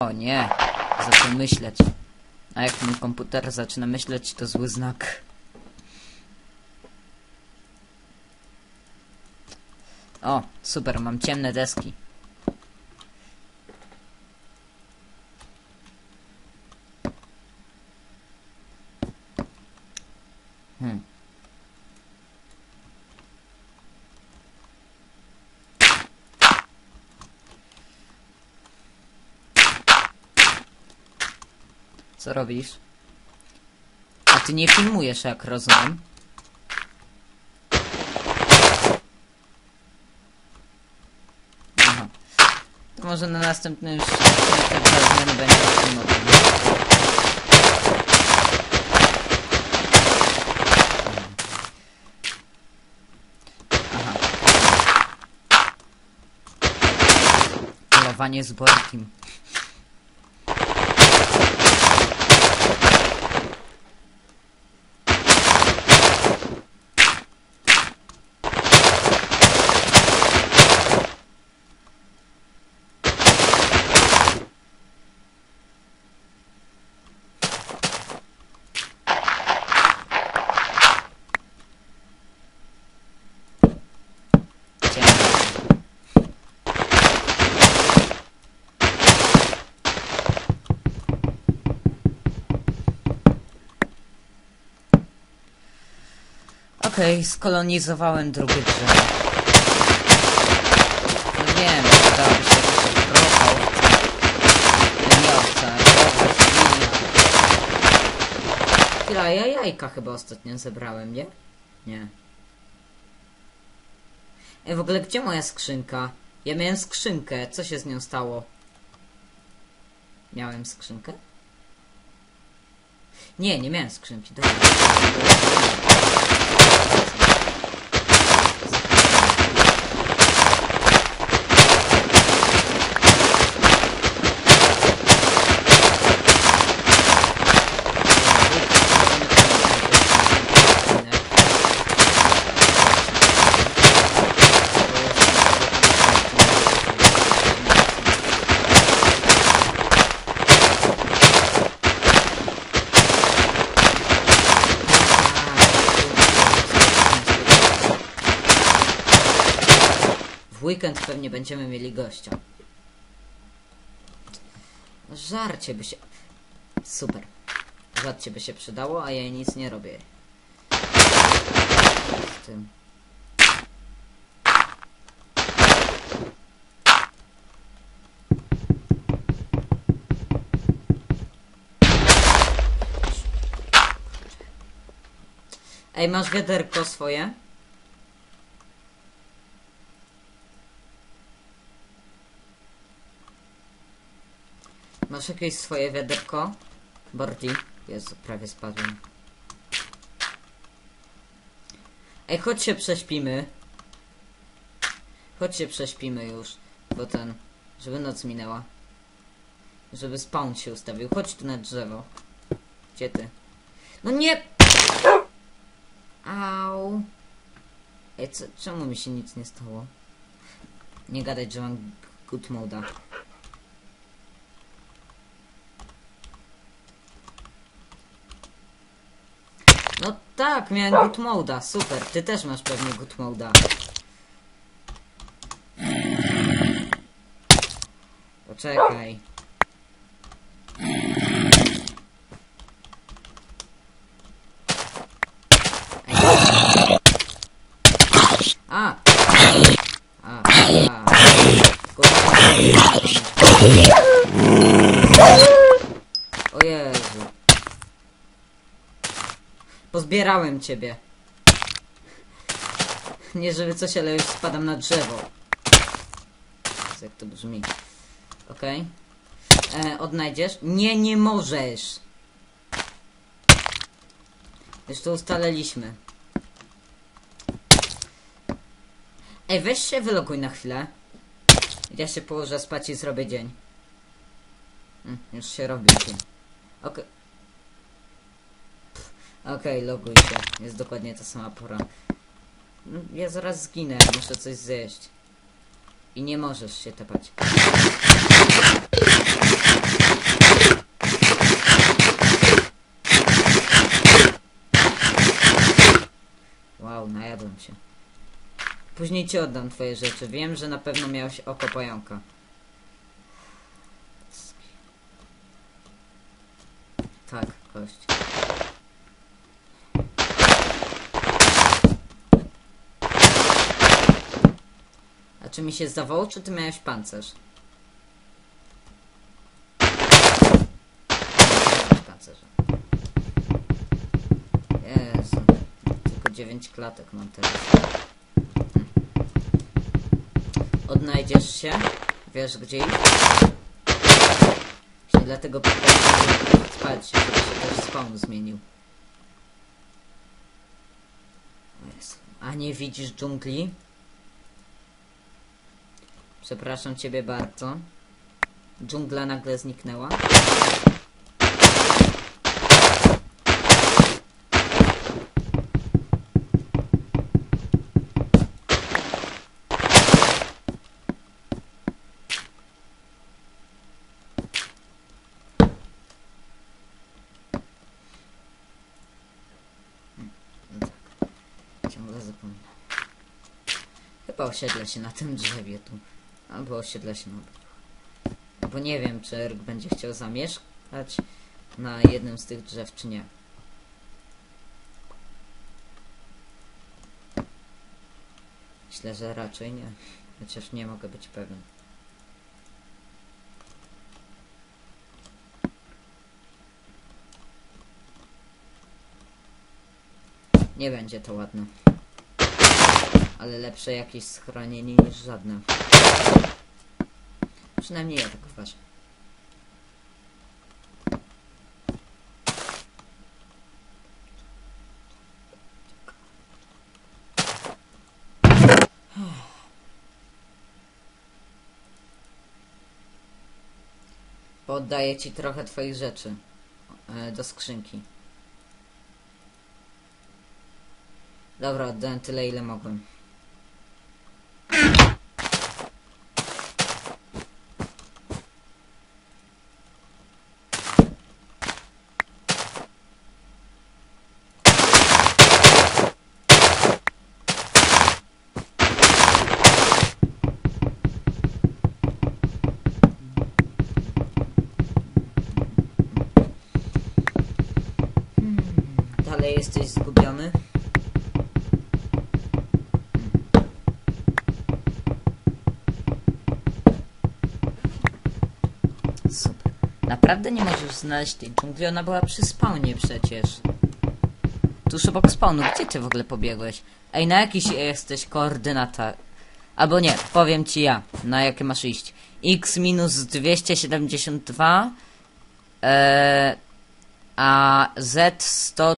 O nie, zaczął myśleć. A jak mój komputer zaczyna myśleć, to zły znak. O, super, mam ciemne deski. Hmm. Co robisz? A ty nie filmujesz, jak rozumiem. Aha. To może na następnym już zmiany będzie filmował. Aha. Polowanie z Borkim. Okej, skolonizowałem drugie drzewo. No wiem, przydałaby się jakaś rocha owca. No nie owca, rocha, świnia. Chwila, ja jajka chyba ostatnio zebrałem, nie? Nie. Ej, w ogóle gdzie moja skrzynka? Ja miałem skrzynkę, co się z nią stało? Miałem skrzynkę? Nie, nie miałem skrzynki, dobra. Weekend pewnie będziemy mieli gościa. Żarcie by się... Super. Żarcie by się przydało, a ja nic nie robię. Z tym. Ej, masz wiaderko swoje? Masz jakieś swoje wiaderko? Bordi? Jezu, prawie spadłem. Ej, chodź się prześpimy. Chodź się prześpimy już, bo ten, żeby noc minęła. Żeby spawn się ustawił. Chodź tu na drzewo. Gdzie ty? No nie! Au. Ej, co, czemu mi się nic nie stało? Nie gadać, że mam good moda. No tak, miałem good moda, super. Ty też masz pewnie good moda. Poczekaj. A! A, a. O Jezu. Pozbierałem ciebie. Nie żeby coś, ale już spadam na drzewo. Jak to brzmi. Okej. E, odnajdziesz? Nie, nie możesz. Już to ustaliliśmy. Ej, weź się wyloguj na chwilę. Ja się położę spać i zrobię dzień. Mm, już się robi dzień. Okej. Okej, okay, loguj się. Jest dokładnie ta sama pora. No, ja zaraz zginę, muszę coś zjeść. I nie możesz się tepać. Wow, najadłem się. Później ci oddam twoje rzeczy. Wiem, że na pewno miałeś oko pająka. Tak, kość. Czy mi się zdawało, czy ty miałeś pancerz? Jezu. Tylko 9 klatek mam teraz. Odnajdziesz się? Wiesz gdzie iść? Dlatego spać, żeby się też spawn zmienił. A nie widzisz dżungli? Przepraszam ciebie bardzo. Dżungla nagle zniknęła. Ciągle zapominam. Chyba osiedlę się na tym drzewie tu. Albo osiedlę się na obydwu. Bo nie wiem, czy Erk będzie chciał zamieszkać na jednym z tych drzew, czy nie. Myślę, że raczej nie. Chociaż nie mogę być pewien. Nie będzie to ładne. Ale lepsze jakieś schronienie niż żadne. Przynajmniej ja tak uważam. Poddaję ci trochę twoich rzeczy e, do skrzynki. Dobra, oddałem tyle ile mogłem. Hmm, Dalej jesteś zgubiony? Super. Naprawdę nie możesz znaleźć tej dżungli? Ona była przy spawnie przecież. Tuż obok spawnu. Gdzie ty w ogóle pobiegłeś? Ej, na jakiś jesteś koordynata? Albo nie, powiem ci ja, na jakie masz iść. x minus 272 e, a z 100